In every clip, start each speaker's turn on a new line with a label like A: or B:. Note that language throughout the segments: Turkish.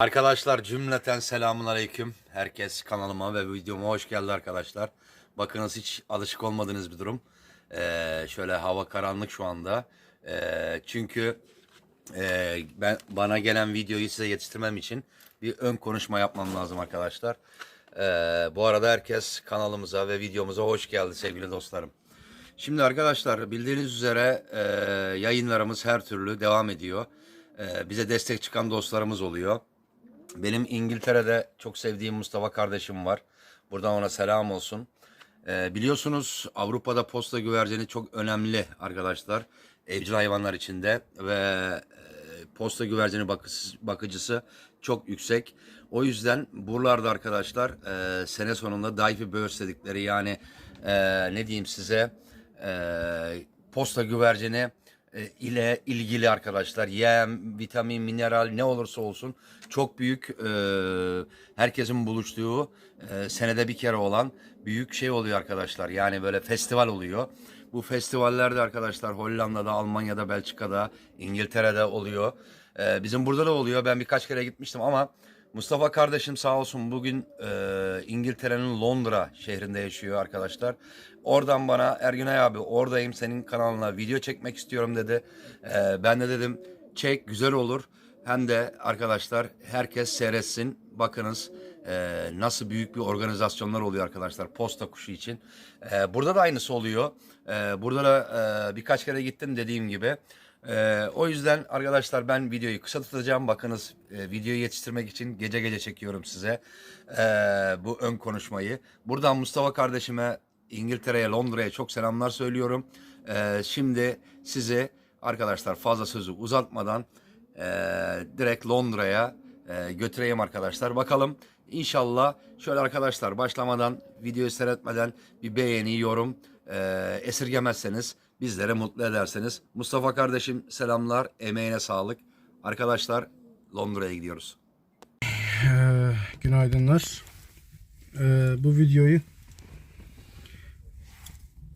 A: Arkadaşlar cümleten selamun aleyküm. Herkes kanalıma ve videoma hoş geldi arkadaşlar. Bakınız hiç alışık olmadığınız bir durum. Ee, şöyle hava karanlık şu anda. Ee, çünkü e, ben bana gelen videoyu size yetiştirmem için bir ön konuşma yapmam lazım arkadaşlar. Ee, bu arada herkes kanalımıza ve videomuza hoş geldi sevgili dostlarım. Şimdi arkadaşlar bildiğiniz üzere e, yayınlarımız her türlü devam ediyor. E, bize destek çıkan dostlarımız oluyor. Benim İngiltere'de çok sevdiğim Mustafa kardeşim var. Buradan ona selam olsun. Ee, biliyorsunuz Avrupa'da posta güvercini çok önemli arkadaşlar. Evcil hayvanlar içinde ve e, posta güvercini bakıcısı, çok yüksek. O yüzden buralarda arkadaşlar e, sene sonunda Divey Birds dedikleri yani e, ne diyeyim size e, posta güvercini ile ilgili arkadaşlar yem, vitamin, mineral ne olursa olsun çok büyük e, herkesin buluştuğu e, senede bir kere olan büyük şey oluyor arkadaşlar. Yani böyle festival oluyor. Bu festivallerde arkadaşlar Hollanda'da, Almanya'da, Belçika'da, İngiltere'de oluyor. E, bizim burada da oluyor. Ben birkaç kere gitmiştim ama Mustafa kardeşim sağ olsun bugün e, İngiltere'nin Londra şehrinde yaşıyor arkadaşlar. Oradan bana Ergünay abi oradayım senin kanalına video çekmek istiyorum dedi. E, ben de dedim çek güzel olur. Hem de arkadaşlar herkes seyretsin. Bakınız e, nasıl büyük bir organizasyonlar oluyor arkadaşlar posta kuşu için. E, burada da aynısı oluyor. E, burada da e, birkaç kere gittim dediğim gibi. Ee, o yüzden arkadaşlar ben videoyu kısa tutacağım. Bakınız e, videoyu yetiştirmek için gece gece çekiyorum size e, bu ön konuşmayı. Buradan Mustafa kardeşime İngiltere'ye, Londra'ya çok selamlar söylüyorum. E, şimdi sizi arkadaşlar fazla sözü uzatmadan e, direkt Londra'ya e, götüreyim arkadaşlar. Bakalım inşallah şöyle arkadaşlar başlamadan videoyu seyretmeden bir beğeni, yorum e, esirgemezseniz bizlere mutlu ederseniz. Mustafa kardeşim selamlar, emeğine sağlık. Arkadaşlar Londra'ya gidiyoruz.
B: Ee, günaydınlar. Ee, bu videoyu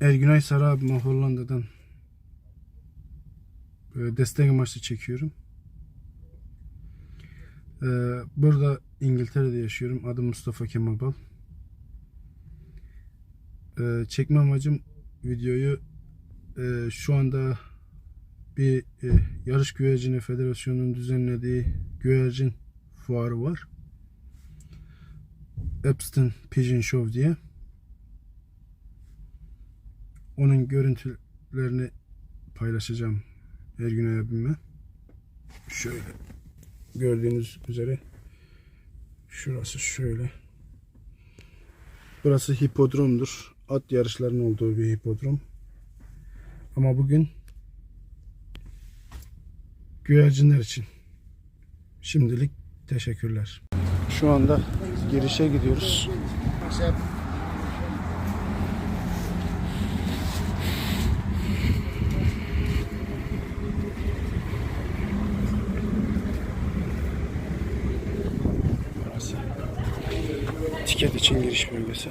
B: Ergünay Sarı abime Hollanda'dan destek amaçlı çekiyorum. Ee, burada İngiltere'de yaşıyorum. Adım Mustafa Kemal Bal. Ee, çekme amacım videoyu e, şu anda bir e, yarış güvercini federasyonunun düzenlediği güvercin fuarı var. Epstein Pigeon Show diye. Onun görüntülerini paylaşacağım Ergün abime. Şöyle gördüğünüz üzere şurası şöyle. Burası hipodromdur. At yarışlarının olduğu bir hipodrom. Ama bugün güvercinler için. Şimdilik teşekkürler. Şu anda girişe gidiyoruz. Tiket için giriş bölgesi.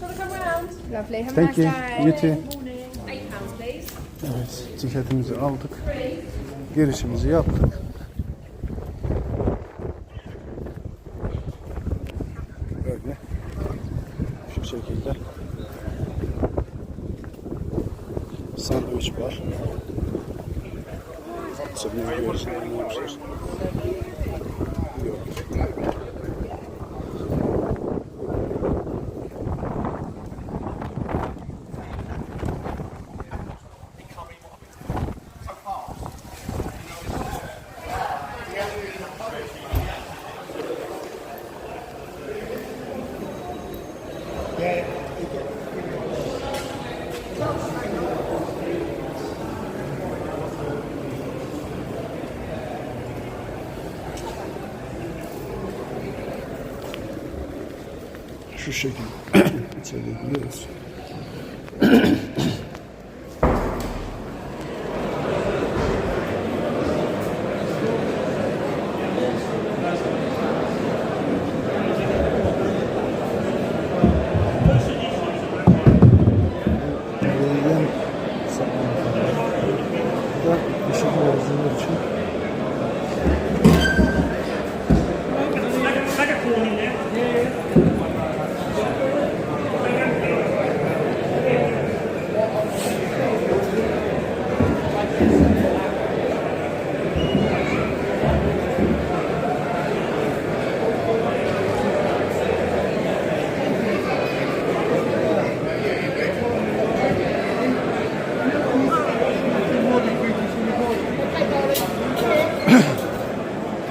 B: Hiya. Morning.
C: Lovely. Have
B: Thank
C: a
B: you.
C: nice day.
B: You too.
C: Eight pounds, please.
B: Evet, tiketimizi aldık. Girişimizi yaptık. Şu şekilde içeriye giriyoruz. Yeni salonu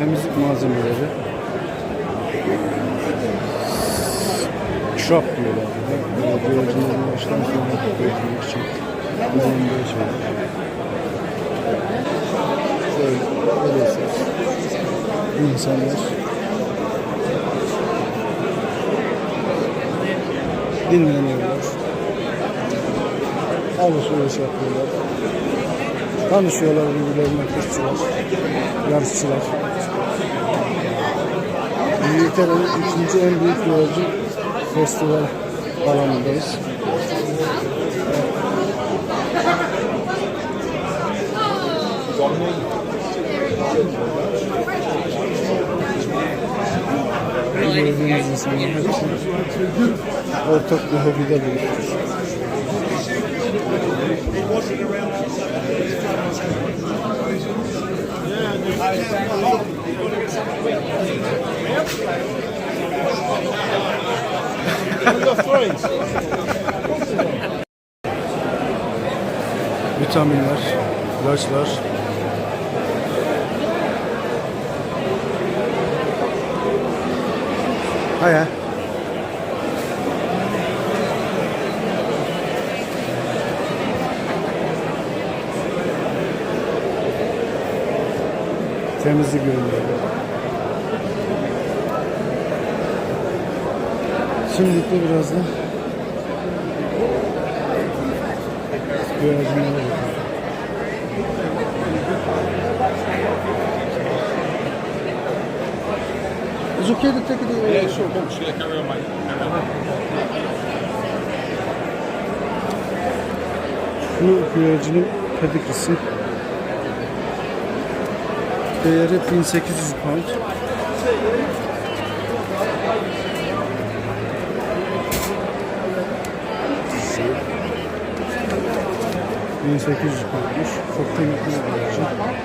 B: temizlik malzemeleri. Şrap diyorlar. Böyle Güvercinlerin baştan sona koymak için kullanıldığı şeyler. Böyle, böyleyse insanlar dinleniyorlar. Alışveriş yapıyorlar. Tanışıyorlar birbirlerine kuşçular, yarışçılar. İngiltere'nin ikinci en büyük güvercin festival alanındayız. Gördüğünüz insanlar hepsi ortak bir hobide buluşmuş. Vitaminler, ilaçlar. Haya. Temizlik ürünleri. Şimdilik de biraz da güvercinlere bakalım. It's okay to take it. Yeah, sure.
D: Should I carry on, mate?
B: Şu güvercinin pedigrisi. Değeri 1800 pound. ...1800 poundmuş. Çok kıymetli bir güvercin. Bak.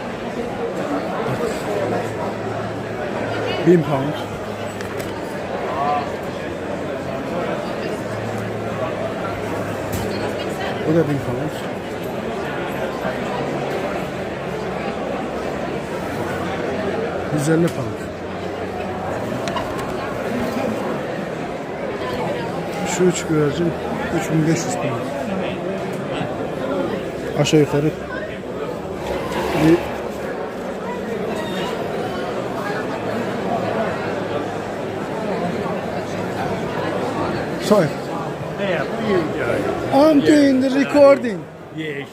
B: 1000 pound. Bu da 1000 pound. Güzelli pound. Şu üç güvercin 3500 pound. Aşağı yukarı bir Sorry.
D: Yeah?
B: I'm doing the recording.
D: Yeah.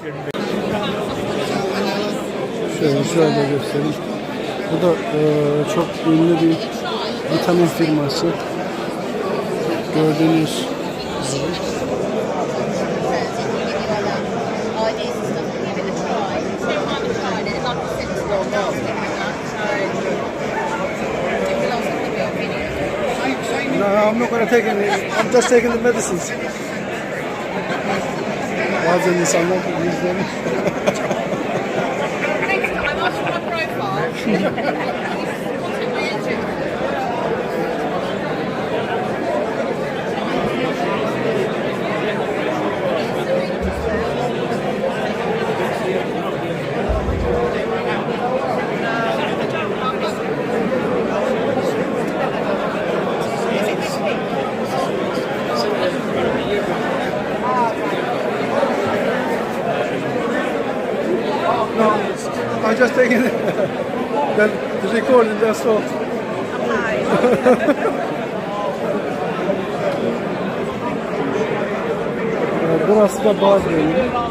B: Şöyle şöyle göstereyim. Bu da eee, çok ünlü bir vitamin firması. Gördüğünüz gibi. No, I'm not going to take any. I'm just taking the medicines. Bazen insanlar yüzlerini
C: I'm watching my profile. Contact my
B: recording that's all. Ee, Burası da bazı. Birazdan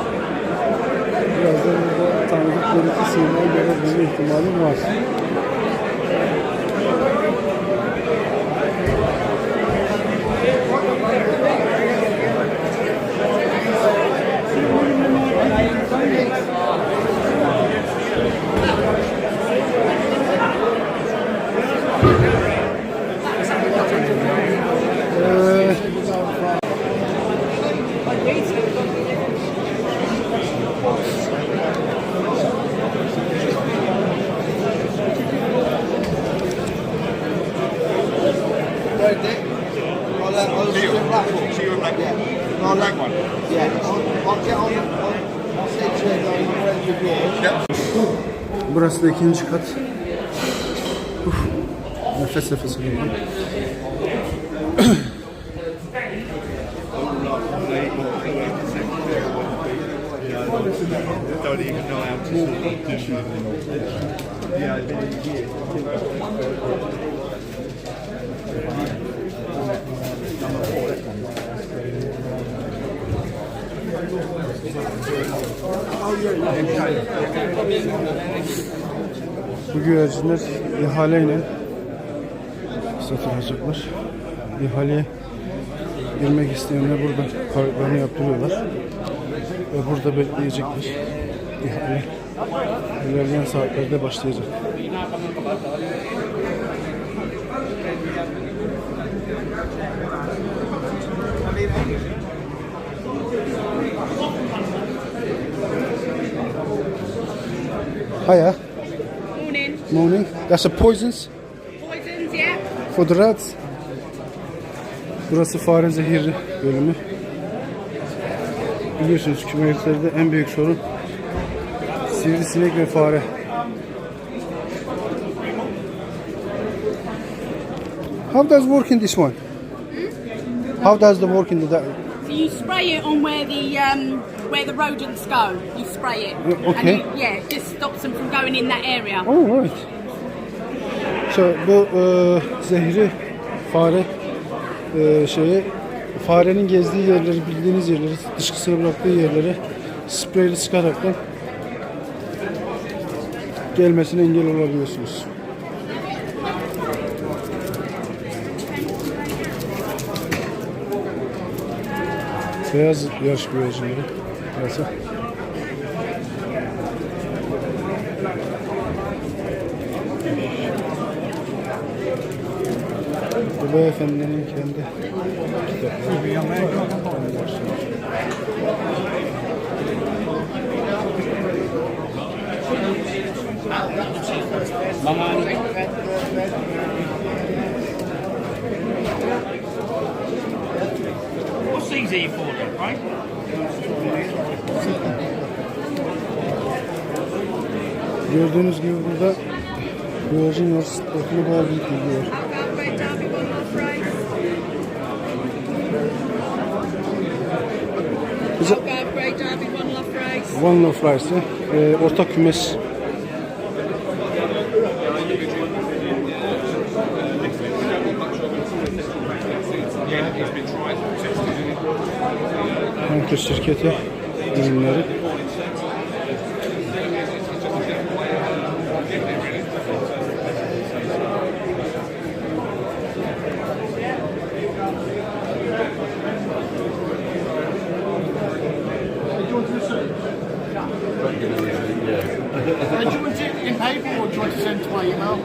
B: burada tanıdık bir iki sima görebilme ihtimalim var. Ee,
E: Right there. I'll, uh, I'll see you in Blackpool. See you in Blackpool. Yeah. I'll, black one. Yeah. I'll, I'll get on. I'll, I'll say to you, I'm friends with yours.
B: Burası da ikinci kat. Uf, nefes nefes alıyorum.
F: don't even know how to sort of do
B: Bu güvercinler ihaleyle satılacaklar. İhaleye girmek isteyenler burada kayıtlarını yaptırıyorlar. Ve burada bekleyecekler. İhale ilerleyen saatlerde başlayacak. Hiya.
C: Morning.
B: That's a poisons
C: Poisons, yeah.
B: for the rats. Burası fare zehirli bölümü. Biliyorsunuz kümelliklerde en büyük sorun sivrisinek ve fare. How does work in this one? How does the work in the
C: So you spray it on where the um, where the rodents go. You spray it.
B: Okay.
C: And you, yeah, just them from going in that area.
B: Oh right. So bu e, zehri fare e, şeyi farenin gezdiği yerleri bildiğiniz yerleri dışkısına bıraktığı yerleri spreyle sıkaraktan gelmesine engel olabiliyorsunuz. Beyaz yaş güvercinleri. Burası. Beyefendinin kendi kitapları.
D: What's these here for right?
B: Gördüğünüz gibi burada güvercin yarısı takımı bayağı büyük
C: Derby one
B: Love Rice'ı e, ortak kümes. Anker şirketi? Ürünleri.
G: Uh, do you want it in paper or do you want to send to my email?